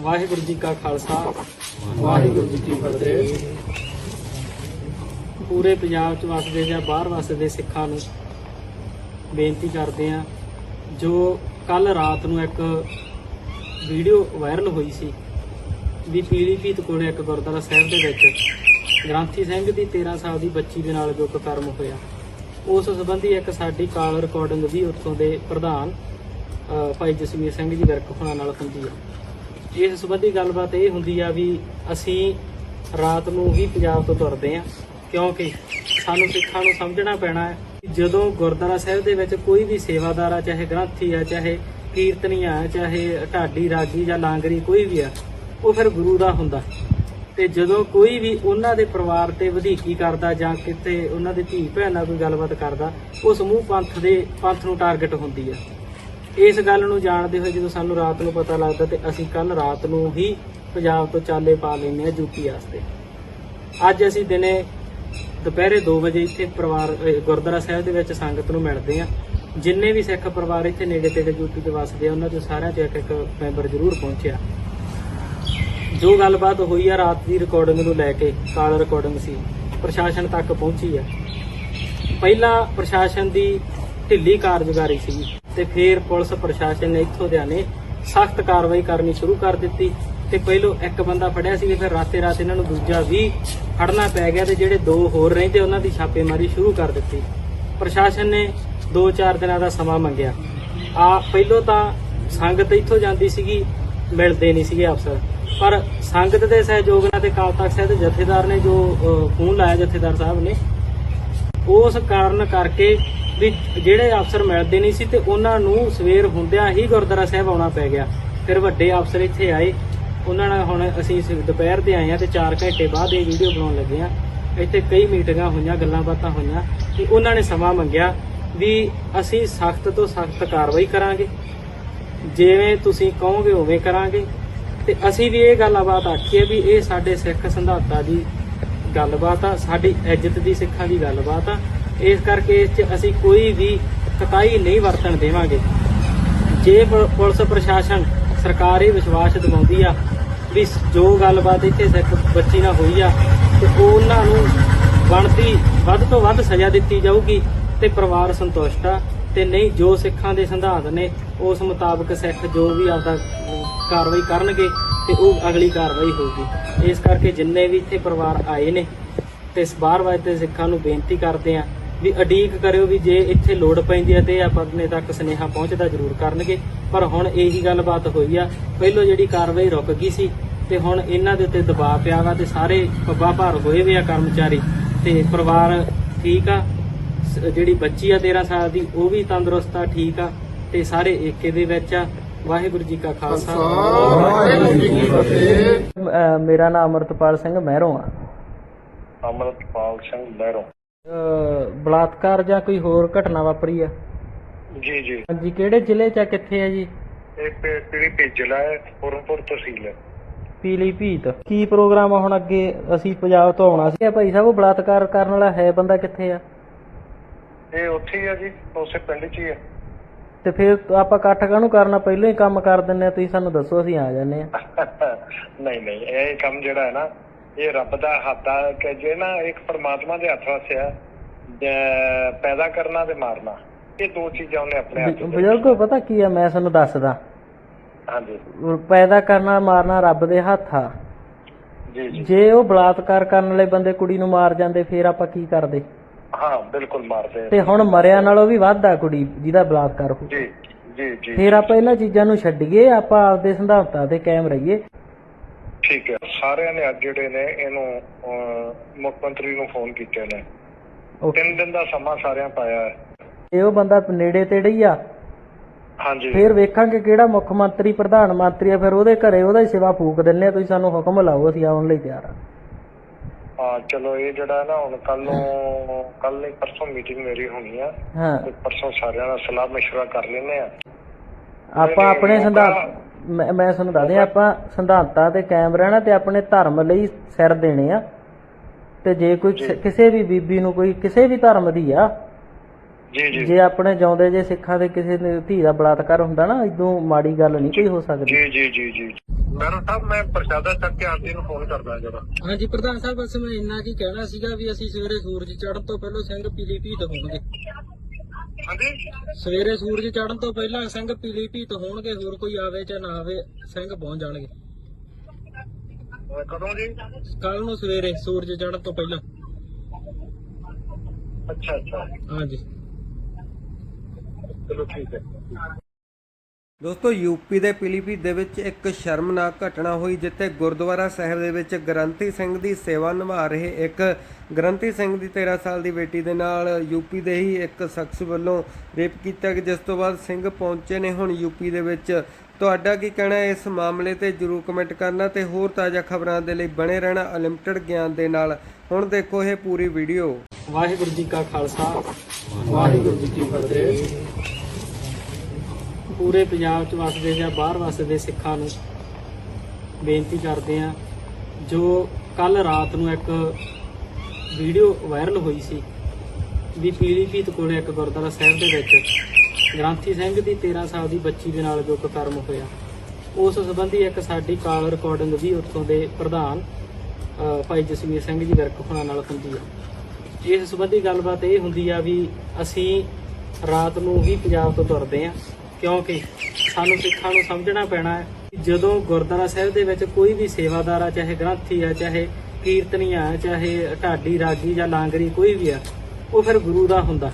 ਵਾਹਿਗੁਰੂ ਜੀ ਕਾ ਖਾਲਸਾ, ਵਾਹਿਗੁਰੂ ਜੀ ਕੀ ਫਤਿਹ। ਪੂਰੇ ਪੰਜਾਬ ਚ ਵਸਦੇ ਜਾਂ ਬਾਹਰ ਵਸਦੇ ਸਿੱਖਾਂ ਨੂੰ ਬੇਨਤੀ ਕਰਦੇ ਆ ਜੋ ਕੱਲ ਰਾਤ ਨੂੰ ਇੱਕ ਵੀਡੀਓ ਵਾਇਰਲ ਹੋਈ ਸੀ ਵੀ ਪੀਲੀਭੀਤ ਕੋਲੇ ਇੱਕ ਗੁਰਦੁਆਰਾ ਸਾਹਿਬ ਦੇ ਵਿੱਚ ਗ੍ਰੰਥੀ ਸਿੰਘ ਦੀ 13 ਸਾਲ ਦੀ ਬੱਚੀ ਦੇ ਨਾਲ ਜੋ ਕੁਕਰਮ ਹੋਇਆ, ਉਸ ਸੰਬੰਧੀ ਇੱਕ ਸਾਡੀ ਕਾਲ ਰਿਕਾਰਡਿੰਗ ਵੀ ਉੱਥੋਂ ਦੇ ਪ੍ਰਧਾਨ ਭਾਈ ਜਸਵੀਰ ਸਿੰਘ ਜੀ ਵਰਕ ਹੋਣਾ ਨਾਲ ਹੁੰਦੀ ਹੈ। ਇਸ ਸੰਬੰਧੀ ਗੱਲਬਾਤ ਇਹ ਹੁੰਦੀ ਆ ਵੀ ਅਸੀਂ ਰਾਤ ਨੂੰ ਹੀ ਪੰਜਾਬ ਤੋਂ ਤੁਰਦੇ ਆ, ਕਿਉਂਕਿ ਸਾਨੂੰ ਸਿੱਖਾਂ ਨੂੰ ਸਮਝਣਾ ਪੈਣਾ ਹੈ ਕਿ ਜਦੋਂ ਗੁਰਦੁਆਰਾ ਸਾਹਿਬ ਦੇ ਵਿੱਚ ਕੋਈ ਵੀ ਸੇਵਾਦਾਰ ਆ, ਚਾਹੇ ਗ੍ਰੰਥੀ ਆ, ਚਾਹੇ ਕੀਰਤਨੀ ਆ, ਚਾਹੇ ਢਾਡੀ, ਰਾਗੀ ਜਾਂ ਲਾਂਗਰੀ ਕੋਈ ਵੀ ਆ, ਉਹ ਫਿਰ ਗੁਰੂ ਦਾ ਹੁੰਦਾ। ਤੇ ਜਦੋਂ ਕੋਈ ਵੀ ਉਹਨਾਂ ਦੇ ਪਰਿਵਾਰ ਤੇ ਵਧੀਕੀ ਕਰਦਾ ਜਾਂ ਕਿਤੇ ਉਹਨਾਂ ਦੇ ਧੀ ਭੈਣ ਨਾਲ ਕੋਈ ਗੱਲਬਾਤ ਕਰਦਾ ਉਹ ਸਮੂਹ ਪੰਥ ਦੇ ਪੰਥ ਨੂੰ ਟਾਰਗੇਟ ਹੁੰਦੀ ਆ। ਇਸ ਗੱਲ ਨੂੰ ਜਾਣਦੇ ਹੋਏ ਜਦੋਂ ਸਾਨੂੰ ਰਾਤ ਨੂੰ ਪਤਾ ਲੱਗਦਾ ਤੇ ਅਸੀਂ ਕੱਲ ਰਾਤ ਨੂੰ ਹੀ ਪੰਜਾਬ ਤੋਂ ਚਾਲੇ ਪਾ ਲੈਂਦੇ ਆ ਯੂਪੀ ਵਾਸਤੇ। ਅੱਜ ਅਸੀਂ ਦਿਨੇ ਦੁਪਹਿਰੇ 2 ਵਜੇ ਇੱਥੇ ਪਰਿਵਾਰ ਗੁਰਦੁਆਰਾ ਸਾਹਿਬ ਦੇ ਵਿੱਚ ਸੰਗਤ ਨੂੰ ਮਿਲਦੇ ਆ ਜਿੰਨੇ ਵੀ ਸਿੱਖ ਪਰਿਵਾਰ ਇੱਥੇ ਨੇੜੇ ਤੇੜੇ ਯੂਪੀ ਦੇ ਵਸਦੇ ਆ, ਉਹਨਾਂ ਚੋਂ ਸਾਰਿਆਂ ਚੋਂ ਇੱਕ ਇੱਕ ਮੈਂਬਰ ਜ਼ਰੂਰ ਪਹੁੰਚਿਆ। ਜੋ ਗੱਲਬਾਤ ਹੋਈ ਆ, ਰਾਤ ਦੀ ਰਿਕਾਰਡਿੰਗ ਨੂੰ ਲੈ ਕੇ, ਕਾਲ ਰਿਕਾਰਡਿੰਗ ਸੀ, ਪ੍ਰਸ਼ਾਸਨ ਤੱਕ ਪਹੁੰਚੀ ਆ। ਪਹਿਲਾਂ ਪ੍ਰਸ਼ਾਸਨ ਦੀ ਢਿੱਲੀ ਕਾਰਜਕਾਰੀ ਸੀ। ਤੇ ਫਿਰ ਪੁਲਿਸ ਪ੍ਰਸ਼ਾਸਨ ਨੇ ਇੱਥੋਂ ਦਿਆਂ ਨੇ ਸਖਤ ਕਾਰਵਾਈ ਕਰਨੀ ਸ਼ੁਰੂ ਕਰ ਦਿੱਤੀ ਤੇ ਪਹਿਲੋਂ ਇੱਕ ਬੰਦਾ ਫੜਿਆ ਸੀ ਫਿਰ ਰਾਤੇ ਰਾਤ ਇਹਨਾਂ ਨੂੰ ਦੂਜਾ ਵੀ ਫੜਨਾ ਪੈ ਗਿਆ ਤੇ ਜਿਹੜੇ ਦੋ ਹੋਰ ਰਹਿੰਦੇ ਉਹਨਾਂ ਦੀ ਛਾਪੇਮਾਰੀ ਸ਼ੁਰੂ ਕਰ ਦਿੱਤੀ। ਪ੍ਰਸ਼ਾਸਨ ਨੇ 2-4 ਦਿਨਾਂ ਦਾ ਸਮਾਂ ਮੰਗਿਆ। ਆ ਪਹਿਲੋਂ ਤਾਂ ਸੰਗਤ ਇੱਥੋਂ ਜਾਂਦੀ ਸੀਗੀ, ਮਿਲਦੇ ਨਹੀਂ ਸੀਗੇ ਅਫਸਰ। ਪਰ ਸੰਗਤ ਦੇ ਸਹਿਯੋਗ ਨਾਲ ਤੇ ਕਾਲ ਤਖਤ ਸਾਹਿਬ ਦੇ ਜਥੇਦਾਰ ਨੇ ਜੋ ਫੋਨ ਲਾਇਆ ਜਥੇਦਾਰ ਸਾਹਿਬ ਨੇ, ਉਸ ਕਾਰਨ ਕਰਕੇ ਵੀ ਜਿਹੜੇ ਅਫਸਰ ਮਿਲਦੇ ਨਹੀਂ ਸੀ ਤੇ ਉਹਨਾਂ ਨੂੰ ਸਵੇਰ ਹੁੰਦਿਆਂ ਹੀ ਗੁਰਦੁਆਰਾ ਸਾਹਿਬ ਆਉਣਾ ਪੈ ਗਿਆ। ਫਿਰ ਵੱਡੇ ਅਫਸਰ ਇੱਥੇ ਆਏ। ਉਹਨਾਂ ਨਾਲ ਹੁਣ ਅਸੀਂ ਦੁਪਹਿਰ ਦੇ ਆਏ ਆ ਤੇ 4 ਘੰਟੇ ਬਾਅਦ ਇਹ ਵੀਡੀਓ ਬਣਾਉਣ ਲੱਗੇ ਆ ਇੱਥੇ ਕਈ ਮੀਟਿੰਗਾਂ ਹੋਈਆਂ ਗੱਲਾਂ ਬਾਤਾਂ ਹੋਈਆਂ ਕਿ ਉਹਨਾਂ ਨੇ ਸਮਾਂ ਮੰਗਿਆ ਵੀ ਅਸੀਂ ਸਖਤ ਤੋਂ ਸਖਤ ਕਾਰਵਾਈ ਕਰਾਂਗੇ। ਜਿਵੇਂ ਤੁਸੀਂ ਕਹੋਗੇ ਉਵੇਂ ਕਰਾਂਗੇ। ਤੇ ਅਸੀਂ ਵੀ ਇਹ ਗੱਲਬਾਤ ਆਖੀ ਹੈ ਵੀ ਇਹ ਸਾਡੇ ਸਿੱਖ ਸੰਧਾਤਾ ਦੀ ਗੱਲਬਾਤ ਆ, ਸਾਡੀ ਇੱਜ਼ਤ ਦੀ ਸਿੱਖਾਂ ਦੀ ਗੱਲਬਾਤ ਆ। ਇਸ ਕਰਕੇ ਇਸ 'ਚ ਅਸੀਂ ਕੋਈ ਵੀ ਕਤਾਈ ਨਹੀਂ ਵਰਤਣ ਦੇਵਾਂਗੇ। ਜੇ ਪ- ਪੁਲਿਸ ਪ੍ਰਸ਼ਾਸਨ ਸਰਕਾਰ ਇਹ ਵਿਸ਼ਵਾਸ ਦਿਵਾਉਂਦੀ ਆ ਵੀ ਜੋ ਗੱਲਬਾਤ ਇੱਥੇ ਸਿੱਖ ਬੱਚੀ ਨਾਲ ਹੋਈ ਆ ਤੇ ਉਹਨਾਂ ਨੂੰ ਬਣਦੀ ਵੱਧ ਤੋਂ ਵੱਧ ਸਜ਼ਾ ਦਿੱਤੀ ਜਾਊਗੀ ਤੇ ਪਰਿਵਾਰ ਸੰਤੁਸ਼ਟ ਆ ਤੇ ਨਹੀਂ ਜੋ ਸਿੱਖਾਂ ਦੇ ਸਿਧਾਂਤ ਨੇ ਉਸ ਮੁਤਾਬਕ ਸਿੱਖ ਜੋ ਵੀ ਆਪਦਾ ਕਾਰਵਾਈ ਕਰਨਗੇ ਤੇ ਉਹ ਅਗਲੀ ਕਾਰਵਾਈ ਹੋਊਗੀ। ਇਸ ਕਰਕੇ ਜਿੰਨੇ ਵੀ ਇੱਥੇ ਪਰਿਵਾਰ ਆਏ ਨੇ ਤੇ ਇਸ ਬਾਹਰ ਵਾਸਤੇ ਸਿੱਖਾਂ ਨੂੰ ਬੇਨਤੀ ਕਰਦੇ ਆ ਵੀ ਅਡੀਕ ਕਰਿਓ ਵੀ ਜੇ ਇੱਥੇ ਲੋੜ ਪੈਂਦੀ ਹੈ ਤੇ ਆਪਣੇ ਤੱਕ ਸੁਨੇਹਾ ਪਹੁੰਚਦਾ ਜ਼ਰੂਰ ਕਰਨਗੇ। ਪਰ ਹੁਣ ਇਹੀ ਗੱਲਬਾਤ ਹੋਈ ਆ ਪਹਿਲੋਂ ਜਿਹੜੀ ਕਾਰਵਾਈ ਰੁਕ ਗਈ ਸੀ ਤੇ ਹੁਣ ਇਹਨਾਂ ਦੇ ਉੱਤੇ ਦਬਾਅ ਪਿਆ ਵਾ ਤੇ ਸਾਰੇ ਪੱਬਾ ਭਾਰ ਹੋਏ ਵੇ ਆ ਕਰਮਚਾਰੀ ਤੇ ਪਰਿਵਾਰ ਠੀਕ ਆ ਜਿਹੜੀ ਬੱਚੀ ਆ 13 ਸਾਲ ਦੀ ਉਹ ਵੀ ਤੰਦਰੁਸਤ ਆ ਠੀਕ ਆ ਤੇ ਸਾਰੇ ਏਕੇ ਦੇ ਵਿੱਚ ਆ। ਵਾਹਿਗੁਰੂ ਜੀ ਕਾ ਖਾਲਸਾ। ਵਾਹਿਗੁਰੂ ਜੀ ਕੀ ਫਤਿਹ। ਅਹ ਮੇਰਾ ਨਾਮ ਅਮਰਤਪਾਲ ਸਿੰਘ ਮਹਿਰੋਂ ਆ। ਅਮਰਤਪਾਲ ਸਿੰਘ ਲਹਿਰੋਂ ਬਲਾਤਕਾਰ ਜਾਂ ਕੋਈ ਹੋਰ ਘਟਨਾ ਵਾਪਰੀ ਆ? ਜੀ ਜੀ। ਹਾਂਜੀ ਕਿਹੜੇ ਜ਼ਿਲ੍ਹੇ ਚ ਆ ਕਿੱਥੇ ਆ ਜੀ? ਇਹ ਪੇ- ਪੀੜੀ ਭੇਜਲਾ ਹੈ ਪੁਰਨਪੁਰ ਤਹਿਸੀਲ ਹੈ। ਪੀਲੀ ਭੀਤ। ਕੀ ਪ੍ਰੋਗਰਾਮ ਆ ਹੁਣ ਅੱਗੇ? ਅਸੀਂ ਪੰਜਾਬ ਤੋਂ ਆਉਣਾ ਸੀ। ਭਾਈ ਸਾਹਿਬ ਉਹ ਬਲਾਤਕਾਰ ਕਰਨ ਵਾਲਾ ਹੈ ਬੰਦਾ ਕਿੱਥੇ ਆ? ਇਹ ਉੱਥੇ ਹੀ ਆ ਜੀ ਉਸੇ ਪਿੰਡ 'ਚ ਹੀ ਹੈ ਤੇ ਫਿਰ ਆਪਾਂ ਇਕੱਠ ਕਾਹਨੂੰ ਕਰਨਾ? ਪਹਿਲਾਂ ਹੀ ਕੰਮ ਕਰ ਦਿੰਨੇ ਆ ਤੁਸੀਂ ਸਾਨੂੰ ਦੱਸੋ ਅਸੀਂ ਆ ਜਾਂਦੇ ਆ। ਨਹੀਂ ਨਹੀਂ ਇਹ ਕੰਮ ਜਿਹੜਾ ਹੈ ਨਾ ਇਹ ਰੱਬ ਦਾ ਹੱਥ ਆ ਕਿ ਜੇ ਨਾ ਇੱਕ ਪਰਮਾਤਮਾ ਦੇ ਹੱਥ ਵਾਸਤੇ ਆ ਜੇ ਪੈਦਾ ਕਰਨਾ ਤੇ ਮਾਰਨਾ। ਇਹ ਦੋ ਚੀਜ਼ਾਂ ਉਹਨੇ ਆਪਣੇ ਹੱਥ ਬਜ਼ੁਰਗੋ ਪਤਾ ਕੀ ਆ ਮੈਂ ਤੁਹਾਨੂੰ ਦੱਸਦਾ। ਹਾਂਜੀ। ਪੈਦਾ ਕਰਨਾ ਮਾਰਨਾ ਰੱਬ ਦੇ ਹੱਥ ਆ। ਜੀ ਉਹ ਬਲਾਤਕਾਰ ਕਰਨ ਵਾਲੇ ਬੰਦੇ ਕੁੜੀ ਨੂੰ ਮਾਰ ਜਾਂਦੇ ਫਿਰ ਆਪਾਂ ਕੀ ਕਰਦੇ? ਹਾਂ ਬਿਲਕੁਲ ਮਾਰਦੇ। ਤੇ ਹੁਣ ਮਰਿਆ ਨਾਲੋਂ ਵੀ ਵੱਧ ਆ ਕੁੜੀ ਜਿਹਦਾ ਬਲਾਤਕਾਰ ਹੋ। ਜੀ ਜੀ ਜੀ। ਫਿਰ ਆਪਾਂ ਇਹਨਾਂ ਚੀਜ਼ਾਂ ਨੂੰ ਛੱਡੀਏ ਆਪਾਂ ਆਪਦੇ ਸਿਧਾਂਤਾਂ ਤੇ ਕਾਇਮ ਰਹੀਏ। ਠੀਕ ਹੈ ਸਾਰਿਆਂ ਨੇ ਅੱਜ ਜਿਹੜੇ ਨੇ ਇਹਨੂੰ ਅਹ, ਮੁੱਖ ਮੰਤਰੀ ਨੂੰ ਫੋਨ ਕੀਤੇ ਨੇ ਓਕੇ ਤਿੰਨ ਦਿਨ ਦਾ ਸਮਾਂ ਸਾਰਿਆਂ ਪਾਇਆ ਹੈ ਜੇ ਉਹ ਬੰਦਾ ਨੇੜੇ ਤੇੜੇ ਹੀ ਆ ਹਾਂਜੀ ਫਿਰ ਵੇਖਾਂਗੇ ਕਿਹੜਾ ਮੁੱਖ ਮੰਤਰੀ ਪ੍ਰਧਾਨ ਮੰਤਰੀ ਆ ਫਿਰ ਉਹਦੇ ਘਰੇ ਉਹਦਾ ਹੀ ਸਿਵਾ ਫੂਕ ਦਿੰਨੇ ਆ ਤੁਸੀਂ ਸਾਨੂੰ ਹੁਕਮ ਲਾਓ ਅਸੀਂ ਆਉਣ ਲਈ ਤਿਆਰ ਆ ਹਾਂ ਚਲੋ ਇਹ ਜਿਹੜਾ ਨਾ ਹੁਣ ਕੱਲ ਨੂੰ ਕੱਲ ਨਹੀਂ ਪਰਸੋਂ ਮੀਟਿੰਗ ਮੇਰੀ ਹੋਣੀ ਆ ਹਾਂ ਤੇ ਪਰਸੋਂ ਸਾਰਿਆਂ ਨਾਲ ਸਲਾਹ مشورہ ਕਰ ਲੈਨੇ ਆ ਆਪਾਂ ਆਪਣੇ ਸਿਧਾਂਤ ਮੈਂ ਮੈਂ ਤੁਹਾਨੂੰ ਦੱਸਦੇ ਆਪਾਂ ਸਿਧਾਂਤਾਂ ਤੇ ਕਾਇਮ ਰਹਿਣਾ ਤੇ ਆਪਣੇ ਧਰਮ ਲਈ ਸਿਰ ਦੇਣੇ ਆ। ਤੇ ਜੇ ਕੋਈ। ਕਿਸੇ ਵੀ ਬੀਬੀ ਨੂੰ ਕੋਈ ਕਿਸੇ ਵੀ ਧਰਮ ਦੀ ਆ ਜੀ ਜੀ। ਜੇ ਆਪਣੇ ਜਿਉਂਦੇ ਜੇ ਸਿੱਖਾਂ ਦੇ ਕਿਸੇ ਦੀ ਧੀ ਦਾ ਬਲਾਤਕਾਰ ਹੁੰਦਾ ਨਾ ਇਦੋਂ ਮਾੜੀ ਗੱਲ ਨਹੀਂ ਕੋਈ ਹੋ ਸਕਦੀ। ਜੀ ਜੀ ਜੀ ਜੀ। ਮੈਡਮ ਸਾਹਿਬ ਮੈਂ ਪ੍ਰਸ਼ਾਦਾ ਚੱਕ ਕੇ ਆਂਟੀ ਨੂੰ ਫੋਨ ਕਰਦਾ ਜਰਾ। ਹਾਂਜੀ ਪ੍ਰਧਾਨ ਸਾਹਿਬ ਬਸ ਮੈਂ ਇੰਨਾ ਕੀ ਕਹਿਣਾ ਸੀਗਾ ਵੀ ਅਸੀਂ ਸਵੇਰੇ ਸੂਰਜ ਚੜ੍ਹਨ ਤੋਂ ਪਹਿਲਾਂ ਸਿੰਘ ਪੀਲੀ ਭੀਤ ਹੋਣਗੇ ਹਾਂਜੀ? ਸਵੇਰੇ ਸੂਰਜ ਚੜ੍ਹਨ ਤੋਂ ਪਹਿਲਾਂ ਸਿੰਘ ਪੀਲੀ ਭੀਤ ਹੋਣਗੇ ਹੋਰ ਕੋਈ ਆਵੇ ਜਾਂ ਨਾ ਆਵੇ ਸਿੰਘ ਪਹੁੰਚ ਜਾਣਗੇ। ਅਹ ਕਦੋਂ ਜੀ? ਕੱਲ ਨੂੰ ਸਵੇਰੇ ਸੂਰਜ ਚੜ੍ਹਨ ਤੋਂ ਪਹਿਲਾਂ। ਅੱਛਾ ਅੱਛਾ। ਹਾਂਜੀ। ਚਲੋ ਠੀਕ ਹੈ। ਦੋਸਤੋ, ਯੂਪੀ ਦੇ ਪੀਲੀਭੀਤ ਦੇ ਵਿੱਚ ਇੱਕ ਸ਼ਰਮਨਾਕ ਘਟਨਾ ਹੋਈ, ਜਿੱਥੇ ਗੁਰਦੁਆਰਾ ਸਾਹਿਬ ਦੇ ਵਿੱਚ ਗ੍ਰੰਥੀ ਸਿੰਘ ਦੀ ਸੇਵਾ ਨਿਭਾ ਰਹੇ ਇੱਕ ਗ੍ਰੰਥੀ ਸਿੰਘ ਦੀ 13 ਸਾਲ ਦੀ ਬੇਟੀ ਦੇ ਨਾਲ ਯੂਪੀ ਦੇ ਹੀ ਇੱਕ ਸ਼ਖਸ ਵੱਲੋਂ ਰੇਪ ਕੀਤਾ ਗਿਆ, ਜਿਸ ਤੋਂ ਬਾਅਦ ਸਿੰਘ ਪਹੁੰਚੇ ਨੇ। ਹੁਣ ਯੂਪੀ ਦੇ ਵਿੱਚ ਤੁਹਾਡਾ ਕੀ ਕਹਿਣਾ ਹੈ ਇਸ ਮਾਮਲੇ ਤੇ ਜਰੂਰ ਕਮੈਂਟ ਕਰਨਾ ਤੇ ਹੋਰ ਤਾਜ਼ਾ ਖਬਰਾਂ ਦੇ ਲਈ ਬਣੇ ਰਹਿਣਾ ਅਨਲਿਮਟਿਡ ਗਿਆਨ ਦੇ ਨਾਲ। ਹੁਣ ਦੇਖੋ ਇਹ ਪੂਰੀ ਵੀਡੀਓ। ਵਾਹਿਗੁਰੂ ਜੀ ਕਾ ਖਾਲਸਾ, ਵਾਹਿਗੁਰੂ ਜੀ ਕੀ ਫਤਿਹ। ਪੂਰੇ ਪੰਜਾਬ ਚ ਵਸਦੇ ਜਾਂ ਬਾਹਰ ਵਸਦੇ ਸਿੱਖਾਂ ਨੂੰ ਬੇਨਤੀ ਕਰਦੇ ਆ ਜੋ ਕੱਲ ਰਾਤ ਨੂੰ ਇੱਕ ਵੀਡੀਓ ਵਾਇਰਲ ਹੋਈ ਸੀ ਵੀ ਪੀਲੀਭੀਤ ਕੋਲੇ ਇੱਕ ਗੁਰਦੁਆਰਾ ਸਾਹਿਬ ਦੇ ਵਿੱਚ ਗ੍ਰੰਥੀ ਸਿੰਘ ਦੀ 13 ਸਾਲ ਦੀ ਬੱਚੀ ਦੇ ਨਾਲ ਜੋ ਕੁਕਰਮ ਹੋਇਆ, ਉਸ ਸੰਬੰਧੀ ਇੱਕ ਸਾਡੀ ਕਾਲ ਰਿਕਾਰਡਿੰਗ ਵੀ ਉੱਥੋਂ ਦੇ ਪ੍ਰਧਾਨ ਭਾਈ ਜਸਵੀਰ ਸਿੰਘ ਜੀ ਵਰਕ ਹੋਣਾ ਨਾਲ ਹੁੰਦੀ ਹੈ ਇਸ ਸੰਬੰਧੀ ਗੱਲਬਾਤ ਇਹ ਹੁੰਦੀ ਆ ਵੀ ਅਸੀਂ ਰਾਤ ਨੂੰ ਹੀ ਪੰਜਾਬ ਤੋਂ ਤੁਰਦੇ ਆ ਕਿਉਂਕਿ ਸਾਨੂੰ ਸਿੱਖਾਂ ਨੂੰ ਸਮਝਣਾ ਪੈਣਾ ਹੈ ਜਦੋਂ ਗੁਰਦੁਆਰਾ ਸਾਹਿਬ ਦੇ ਵਿੱਚ ਕੋਈ ਵੀ ਸੇਵਾਦਾਰ ਆ, ਚਾਹੇ ਗ੍ਰੰਥੀ ਆ, ਚਾਹੇ ਕੀਰਤਨੀ ਆ, ਚਾਹੇ ਢਾਡੀ, ਰਾਗੀ ਜਾਂ ਲਾਂਗਰੀ ਕੋਈ ਵੀ ਆ, ਉਹ ਫਿਰ ਗੁਰੂ ਦਾ ਹੁੰਦਾ।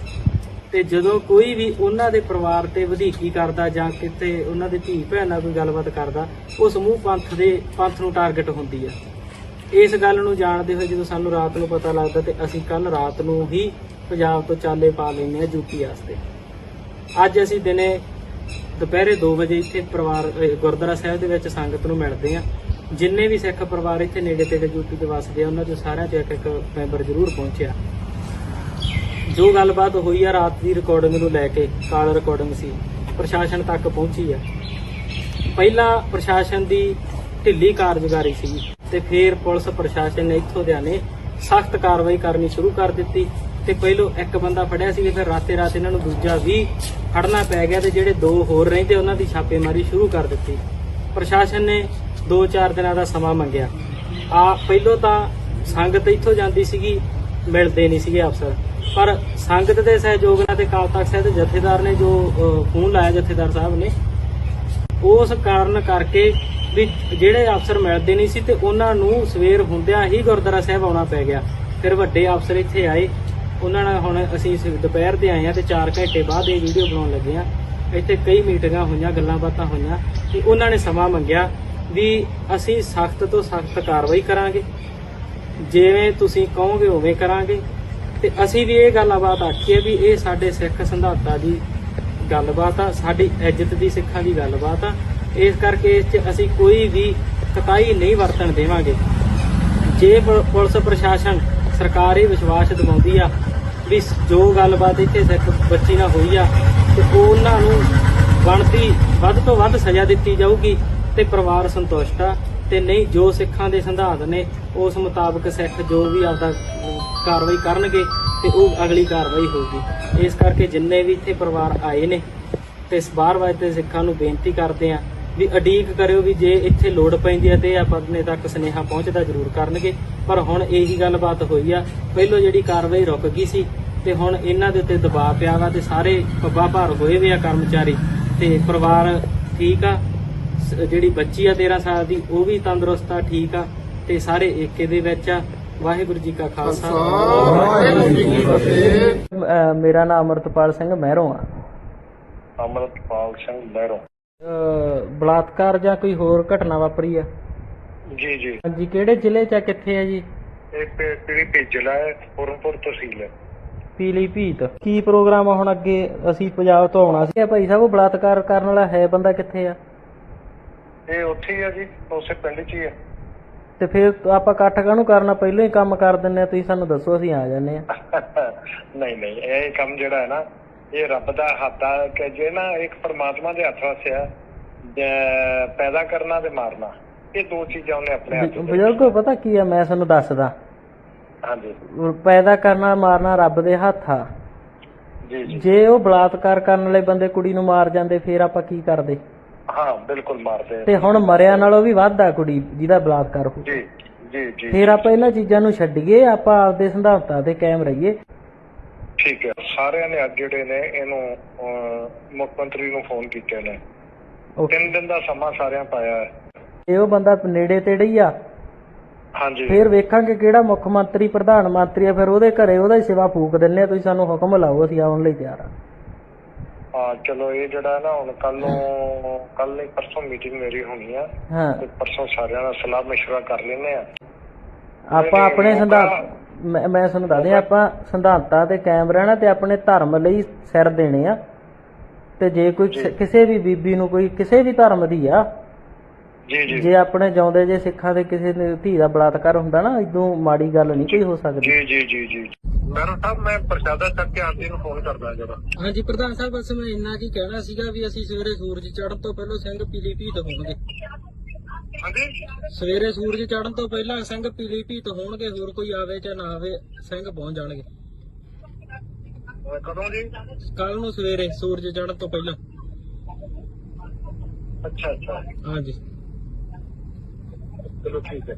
ਤੇ ਜਦੋਂ ਕੋਈ ਵੀ ਉਹਨਾਂ ਦੇ ਪਰਿਵਾਰ ਤੇ ਵਧੀਕੀ ਕਰਦਾ ਜਾਂ ਕਿਤੇ ਉਹਨਾਂ ਦੇ ਧੀ ਭੈਣ ਨਾਲ ਕੋਈ ਗੱਲਬਾਤ ਕਰਦਾ ਉਹ ਸਮੂਹ ਪੰਥ ਦੇ ਪੰਥ ਨੂੰ ਟਾਰਗੇਟ ਹੁੰਦੀ ਆ। ਇਸ ਗੱਲ ਨੂੰ ਜਾਣਦੇ ਹੋਏ ਜਦੋਂ ਸਾਨੂੰ ਰਾਤ ਨੂੰ ਪਤਾ ਲੱਗਦਾ ਤੇ ਅਸੀਂ ਕੱਲ ਰਾਤ ਨੂੰ ਹੀ ਪੰਜਾਬ ਤੋਂ ਚਾਲੇ ਪਾ ਲੈਨੇ ਆ ਯੂਪੀ ਵਾਸਤੇ। ਅੱਜ ਅਸੀਂ ਦਿਨੇ ਦੁਪਹਿਰੇ 2 ਵਜੇ ਇੱਥੇ ਪਰਿਵਾਰ ਗੁਰਦੁਆਰਾ ਸਾਹਿਬ ਦੇ ਵਿੱਚ ਸੰਗਤ ਨੂੰ ਮਿਲਦੇ ਆ। ਜਿੰਨੇ ਵੀ ਸਿੱਖ ਪਰਿਵਾਰ ਇੱਥੇ ਨੇੜੇ ਤੇੜੇ ਯੂਪੀ ਦੇ ਵਸਦੇ ਆ, ਉਹਨਾਂ ਚੋਂ ਸਾਰਿਆਂ ਚੋਂ ਇੱਕ ਇੱਕ ਮੈਂਬਰ ਜ਼ਰੂਰ ਪਹੁੰਚਿਆ। ਜੋ ਗੱਲਬਾਤ ਹੋਈ ਆ, ਰਾਤ ਦੀ ਰਿਕਾਰਡਿੰਗ ਨੂੰ ਲੈ ਕੇ, ਕਾਲ ਰਿਕਾਰਡਿੰਗ ਸੀ, ਪ੍ਰਸ਼ਾਸਨ ਤੱਕ ਪਹੁੰਚੀ ਆ। ਪਹਿਲਾਂ ਪ੍ਰਸ਼ਾਸਨ ਦੀ ਢਿੱਲੀ ਕਾਰਜਕਾਰੀ ਸੀ ਤੇ ਫਿਰ ਪੁਲਿਸ ਪ੍ਰਸ਼ਾਸਨ ਨੇ ਇੱਥੋਂ ਦਿਆਂ ਨੇ ਸਖਤ ਕਾਰਵਾਈ ਕਰਨੀ ਸ਼ੁਰੂ ਕਰ ਦਿੱਤੀ। ਤੇ ਪਹਿਲੋਂ ਇੱਕ ਬੰਦਾ ਫੜਿਆ ਸੀ ਫਿਰ ਰਾਤੇ ਰਾਤ ਇਹਨਾਂ ਨੂੰ ਦੂਜਾ ਵੀ ਫੜਨਾ ਪੈ ਗਿਆ ਤੇ ਜਿਹੜੇ ਦੋ ਹੋਰ ਰਹਿੰਦੇ ਉਹਨਾਂ ਦੀ ਛਾਪੇਮਾਰੀ ਸ਼ੁਰੂ ਕਰ ਦਿੱਤੀ। ਪ੍ਰਸ਼ਾਸਨ ਨੇ 2-4 ਦਿਨਾਂ ਦਾ ਸਮਾਂ ਮੰਗਿਆ। ਆ ਪਹਿਲੋਂ ਤਾਂ ਸੰਗਤ ਇੱਥੋਂ ਜਾਂਦੀ ਸੀਗੀ ਮਿਲਦੇ ਨਹੀਂ ਸੀਗੇ ਅਫਸਰ। ਪਰ ਸੰਗਤ ਦੇ ਸਹਿਯੋਗ ਨਾਲ ਤੇ ਕਾਲ ਤਖਤ ਸਾਹਿਬ ਦੇ ਜਥੇਦਾਰ ਨੇ ਜੋ ਅਹ, ਫੋਨ ਲਾਇਆ ਜਥੇਦਾਰ ਸਾਹਿਬ ਨੇ ਉਸ ਕਾਰਨ ਕਰਕੇ ਵੀ ਜਿਹੜੇ ਅਫਸਰ ਮਿਲਦੇ ਨਹੀਂ ਸੀ ਤੇ ਉਹਨਾਂ ਨੂੰ ਸਵੇਰ ਹੁੰਦਿਆਂ ਹੀ ਗੁਰਦੁਆਰਾ ਸਾਹਿਬ ਆਉਣਾ ਪੈ ਗਿਆ। ਫਿਰ ਵੱਡੇ ਅਫਸਰ ਇੱਥੇ ਆਏ। ਉਹਨਾਂ ਨਾਲ ਹੁਣ ਅਸੀਂ ਦੁਪਹਿਰ ਦੇ ਆਏ ਆ ਤੇ 4 ਘੰਟੇ ਬਾਅਦ ਇਹ ਵੀਡੀਓ ਬਣਾਉਣ ਲੱਗੇ ਆ ਇੱਥੇ ਕਈ ਮੀਟਿੰਗਾਂ ਹੋਈਆਂ, ਗੱਲਾਂ ਬਾਤਾਂ ਹੋਈਆਂ ਕਿ ਉਹਨਾਂ ਨੇ ਸਮਾਂ ਮੰਗਿਆ ਵੀ ਅਸੀਂ ਸਖਤ ਤੋਂ ਸਖਤ ਕਾਰਵਾਈ ਕਰਾਂਗੇ। ਜਿਵੇਂ ਤੁਸੀਂ ਕਹੋਗੇ ਉਵੇਂ ਕਰਾਂਗੇ। ਤੇ ਅਸੀਂ ਵੀ ਇਹ ਗੱਲਬਾਤ ਆਖੀ ਹੈ ਵੀ ਇਹ ਸਾਡੇ ਸਿੱਖ ਸੰਧਾਤਾ ਦੀ ਗੱਲਬਾਤ ਆ, ਸਾਡੀ ਇੱਜ਼ਤ ਦੀ ਸਿੱਖਾਂ ਦੀ ਗੱਲਬਾਤ ਆ। ਇਸ ਕਰਕੇ ਇਸ 'ਚ ਅਸੀਂ ਕੋਈ ਵੀ ਕਤਾਈ ਨਹੀਂ ਵਰਤਣ ਦੇਵਾਂਗੇ। ਜੇ ਪੁਲਿਸ ਪ੍ਰਸ਼ਾਸਨ ਸਰਕਾਰ ਇਹ ਵਿਸ਼ਵਾਸ ਦਿਵਾਉਂਦੀ ਆ ਵੀ ਜੋ ਗੱਲਬਾਤ ਇੱਥੇ ਸਿੱਖ ਬੱਚੀ ਨਾਲ ਹੋਈ ਆ, ਤੇ ਉਹਨਾਂ ਨੂੰ ਬਣਦੀ ਵੱਧ ਤੋਂ ਵੱਧ ਸਜ਼ਾ ਦਿੱਤੀ ਜਾਊਗੀ ਤੇ ਪਰਿਵਾਰ ਸੰਤੁਸ਼ਟ ਆ। ਤੇ ਨਹੀਂ, ਜੋ ਸਿੱਖਾਂ ਦੇ ਸਿਧਾਂਤ ਨੇ, ਉਸ ਮੁਤਾਬਕ ਸਿੱਖ ਜੋ ਵੀ ਆਪਦਾ ਕਾਰਵਾਈ ਕਰਨਗੇ, ਤੇ ਉਹ ਅਗਲੀ ਕਾਰਵਾਈ ਹੋਊਗੀ। ਇਸ ਕਰਕੇ ਜਿੰਨੇ ਵੀ ਇੱਥੇ ਪਰਿਵਾਰ ਆਏ ਨੇ, ਤੇ ਇਸ ਬਾਹਰ ਵਾਸਤੇ ਸਿੱਖਾਂ ਨੂੰ ਬੇਨਤੀ ਕਰਦੇ ਆ ਵੀ ਅਡੀਕ ਕਰਿਓ ਵੀ ਜੇ ਇੱਥੇ ਲੋੜ ਪੈਂਦੀ ਹੈ ਤੇ ਇਹ ਆਪਣੇ ਤੱਕ ਸੁਨੇਹਾ ਪਹੁੰਚਦਾ ਜ਼ਰੂਰ ਕਰਨਗੇ। ਪਰ ਹੁਣ ਇਹੀ ਗੱਲਬਾਤ ਹੋਈ ਆ ਪਹਿਲੋਂ ਜਿਹੜੀ ਕਾਰਵਾਈ ਰੁਕ ਗਈ ਸੀ ਤੇ ਹੁਣ ਇਹਨਾਂ ਦੇ ਉੱਤੇ ਦਬਾਅ ਪਿਆ ਵਾ ਤੇ ਸਾਰੇ ਪੱਬਾ ਭਾਰ ਹੋਏ ਵੇ ਆ ਕਰਮਚਾਰੀ ਤੇ ਪਰਿਵਾਰ ਠੀਕ ਆ ਜਿਹੜੀ ਬੱਚੀ ਆ 13 ਸਾਲ ਦੀ ਉਹ ਵੀ ਤੰਦਰੁਸਤ ਆ ਠੀਕ ਆ ਤੇ ਸਾਰੇ ਏਕੇ ਦੇ ਵਿੱਚ ਆ। ਵਾਹਿਗੁਰੂ ਜੀ ਕਾ ਖਾਲਸਾ। ਵਾਹਿਗੁਰੂ ਜੀ ਕੀ ਫਤਿਹ। ਮੇਰਾ ਨਾਮ ਅਮਰਤਪਾਲ ਸਿੰਘ ਮਹਿਰੋਂ ਆ। ਅਮਰਪਾਲ ਸਿੰਘ ਮਹਿਰੋਂ। ਬਲਾਤਕਾਰ ਜਾਂ ਕੋਈ ਹੋਰ ਘਟਨਾ ਵਾਪਰੀ ਆ? ਜੀ ਜੀ। ਹਾਂਜੀ ਕਿਹੜੇ ਜ਼ਿਲ੍ਹੇ ਚ ਆ ਕਿੱਥੇ ਆ ਜੀ? ਇਹ ਪੀ- ਜ਼ਿਲ੍ਹਾ ਹੈ ਪੁਰਨਪੁਰ ਤਹਿਸੀਲ ਹੈ। ਪੀਲੀ ਭੀਤ। ਕੀ ਪ੍ਰੋਗਰਾਮ ਆ ਹੁਣ ਅੱਗੇ? ਅਸੀਂ ਪੰਜਾਬ ਤੋਂ ਆਉਣਾ ਸੀ। ਭਾਈ ਸਾਹਿਬ ਉਹ ਬਲਾਤਕਾਰ ਕਰਨ ਵਾਲਾ ਹੈ ਬੰਦਾ ਕਿੱਥੇ ਆ? ਇਹ ਉੱਥੇ ਹੀ ਆ ਜੀ ਉਸੇ ਪਿੰਡ 'ਚ ਹੀ ਹੈ ਤੇ ਫਿਰ ਆਪਾਂ ਇਕੱਠ ਕਾਹਨੂੰ ਕਰਨਾ? ਪਹਿਲਾਂ ਹੀ ਕੰਮ ਕਰ ਦਿੰਨੇ ਆ ਤੁਸੀਂ ਸਾਨੂੰ ਦੱਸੋ ਅਸੀਂ ਆ ਜਾਂਦੇ ਆ। ਨਹੀਂ ਨਹੀਂ ਇਹ ਕੰਮ ਜਿਹੜਾ ਹੈ ਨਾ ਇਹ ਰੱਬ ਦਾ ਹੱਥ ਆ ਕਿ ਜੇ ਨਾ ਇੱਕ ਪਰਮਾਤਮਾ ਦੇ ਹੱਥ ਵਸਿਆ ਪੈਦਾ ਕਰਨਾ ਤੇ ਮਾਰਨਾ। ਇਹ ਦੋ ਚੀਜ਼ਾਂ ਉਹਨੇ ਆਪਣੇ ਹੱਥ ਬਜ਼ੁਰਗੋ ਪਤਾ ਕੀ ਆ ਮੈਂ ਤੁਹਾਨੂੰ ਦੱਸਦਾ। ਹਾਂਜੀ। ਪੈਦਾ ਕਰਨਾ ਮਾਰਨਾ ਰੱਬ ਦੇ ਹੱਥ ਆ। ਜੀ ਉਹ ਬਲਾਤਕਾਰ ਕਰਨ ਵਾਲੇ ਬੰਦੇ ਕੁੜੀ ਨੂੰ ਮਾਰ ਜਾਂਦੇ ਫਿਰ ਆਪਾਂ ਕੀ ਕਰਦੇ? ਹਾਂ ਬਿਲਕੁਲ ਮਾਰਦੇ। ਤੇ ਹੁਣ ਮਰਿਆ ਨਾਲੋਂ ਵੀ ਵੱਧ ਆ ਕੁੜੀ ਜਿਹਦਾ ਬਲਾਤਕਾਰ ਹੋ ਜੀ ਜੀ ਜੀ। ਫਿਰ ਆਪਾਂ ਇਹਨਾਂ ਚੀਜ਼ਾਂ ਨੂੰ ਛੱਡੀਏ ਆਪਾਂ ਆਪਦੇ ਸਿਧਾਂਤਾਂ ਤੇ ਕਾਇਮ ਰਹੀਏ। ਠੀਕ ਹੈ ਸਾਰਿਆਂ ਨੇ ਅੱਜ ਜਿਹੜੇ ਨੇ ਇਹਨੂੰ ਅਹ, ਮੁੱਖ ਮੰਤਰੀ ਨੂੰ ਫੋਨ ਕੀਤੇ ਨੇ ਓਕੇ ਤਿੰਨ ਦਿਨ ਦਾ ਸਮਾਂ ਸਾਰਿਆਂ ਪਾਇਆ ਹੈ ਜੇ ਉਹ ਬੰਦਾ ਨੇੜੇ ਤੇੜੇ ਹੀ ਆ ਹਾਂਜੀ ਫਿਰ ਵੇਖਾਂਗੇ ਕਿਹੜਾ ਮੁੱਖ ਮੰਤਰੀ ਪ੍ਰਧਾਨ ਮੰਤਰੀ ਆ ਫਿਰ ਉਹਦੇ ਘਰੇ ਉਹਦਾ ਹੀ ਸਿਵਾ ਫੂਕ ਦਿੰਨੇ ਆ ਤੁਸੀਂ ਸਾਨੂੰ ਹੁਕਮ ਲਾਓ ਅਸੀਂ ਆਉਣ ਲਈ ਤਿਆਰ ਆ ਹਾਂ ਚਲੋ ਇਹ ਜਿਹੜਾ ਨਾ ਹੁਣ ਕੱਲ ਨੂੰ ਕੱਲ ਨਹੀਂ ਪਰਸੋਂ ਮੀਟਿੰਗ ਮੇਰੀ ਹੋਣੀ ਆ ਹਾਂ ਤੇ ਪਰਸੋਂ ਸਾਰਿਆਂ ਨਾਲ ਸਲਾਹ مشورہ ਕਰ ਲੈਨੇ ਆ ਆਪਾਂ ਆਪਣੇ ਸਿਧਾਂਤ ਮੈਂ ਮੈਂ ਤੁਹਾਨੂੰ ਦੱਸਦੇ ਆਪਾਂ ਸਿਧਾਂਤਾਂ ਤੇ ਕਾਇਮ ਰਹਿਣਾ ਤੇ ਆਪਣੇ ਧਰਮ ਲਈ ਸਿਰ ਦੇਣੇ ਆ। ਤੇ ਜੇ ਕੋਈ। ਕਿਸੇ ਵੀ ਬੀਬੀ ਨੂੰ ਕੋਈ ਕਿਸੇ ਵੀ ਧਰਮ ਦੀ ਆ ਜੀ ਜੀ। ਜੇ ਆਪਣੇ ਜਿਉਂਦੇ ਜੇ ਸਿੱਖਾਂ ਦੇ ਕਿਸੇ ਦੀ ਧੀ ਦਾ ਬਲਾਤਕਾਰ ਹੁੰਦਾ ਨਾ ਇਦੋਂ ਮਾੜੀ ਗੱਲ ਨਹੀਂ ਕੋਈ ਹੋ ਸਕਦੀ। ਜੀ ਜੀ ਜੀ ਜੀ। ਮੈਡਮ ਸਾਹਿਬ ਮੈਂ ਪ੍ਰਸ਼ਾਦਾ ਚੱਕ ਕੇ ਆਂਟੀ ਨੂੰ ਫੋਨ ਕਰਦਾ ਜਰਾ। ਹਾਂਜੀ ਪ੍ਰਧਾਨ ਸਾਹਿਬ ਬਸ ਮੈਂ ਇੰਨਾ ਕੀ ਕਹਿਣਾ ਸੀਗਾ ਵੀ ਅਸੀਂ ਸਵੇਰੇ ਸੂਰਜ ਚੜ੍ਹਨ ਤੋਂ ਪਹਿਲਾਂ ਸਿੰਘ ਪੀਲੀ ਭੀਤ ਹੋਣਗੇ ਹਾਂਜੀ ਸਵੇਰੇ ਸੂਰਜ ਚੜ੍ਹਨ ਤੋਂ ਪਹਿਲਾਂ ਸਿੰਘ ਪੀਲੀ ਭੀਤ ਹੋਣਗੇ ਹੋਰ ਕੋਈ ਆਵੇ ਜਾਂ ਨਾ ਆਵੇ ਸਿੰਘ ਪਹੁੰਚ ਜਾਣਗੇ। ਅਹ ਕਦੋਂ ਜੀ? ਕੱਲ ਨੂੰ ਸਵੇਰੇ ਸੂਰਜ ਚੜ੍ਹਨ ਤੋਂ ਪਹਿਲਾਂ। ਅੱਛਾ ਅੱਛਾ। ਹਾਂਜੀ। ਚਲੋ ਠੀਕ ਹੈ।